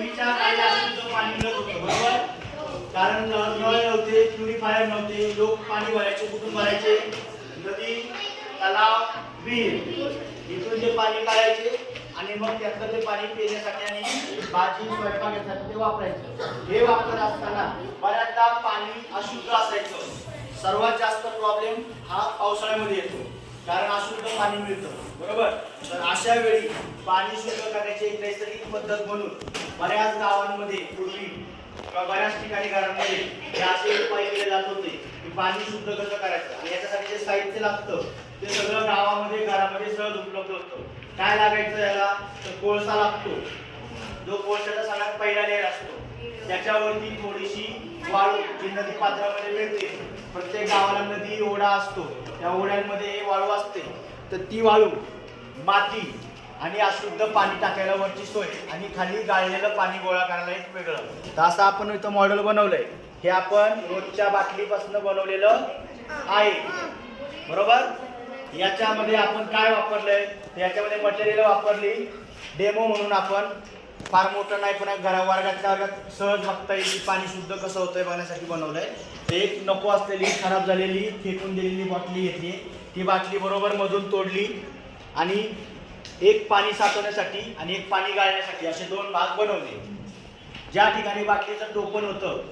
पूर्वीच्या काळी अशुद्ध पाणी मिळत होतं बरोबर? कारण नळ नळ नव्हते प्युरिफायर नव्हते लोक पाणी भरायचे कुठून भरायचे? नदी तलाव विहीर. इथून ते पाणी काढायचे आणि मग त्यातलं ते पाणी पिण्यासाठी आणि भाजी स्वयंपाक यासाठी ते वापरायचं. हे वापरत असताना बऱ्याचदा पाणी अशुद्ध असायचं. सर्वात जास्त प्रॉब्लेम हा पावसाळ्यामध्ये येतो. कारण अशुद्ध पाणी मिळतं. बरोबर? तर अशा वेळी पाणी शुद्ध करण्याची एक नैसर्गिक पद्धत म्हणून बऱ्याच गावांमध्ये पूर्वी किंवा बऱ्याच ठिकाणी घरांमध्ये हे असे उपाय केले जात होते. की पाणी शुद्ध कसं करायचं? आणि याच्यासाठी जे साहित्य लागतं ते सगळं गावामध्ये घरामध्ये सहज उपलब्ध होतं. काय लागायचं याला? तर कोळसा लागतो. जो कोळशाचा सगळ्यात पहिला लेअर असतो. त्याच्यावरती थोडीशी वाळू जी नदी पात्रामध्ये मिळते. प्रत्येक गावाला नदी ओढा असतो. त्या ओढ्यांमध्ये वाळू असते. तर ती वाळू माती आणि अशुद्ध पाणी टाकायला वरची सोय आणि खाली गाळलेलं पाणी गोळा करायला एक वेगळं. तर असं आपण इथं मॉडेल बनवलंय. हे आपण रोजच्या बाटलीपासून बनवलेलं आहे. बरोबर? याच्यामध्ये आपण काय वापरलंय? याच्यामध्ये मटेरियल वापरली. डेमो म्हणून आपण. फार मोठं नाही पण घरा वर्गातल्या वर्गात सहज बघता येईल पाणी शुद्ध कसं होतंय बघण्यासाठी बनवलंय. ते एक नको असलेली खराब झालेली फेकून दिलेली बाटली घेतली. ती बाटली बरोबर मधून तोडली. आणि एक पाणी साचवण्यासाठी आणि एक पाणी गाळण्यासाठी असे दोन भाग बनवले. ज्या ठिकाणी बाटलीचं टोपण होतं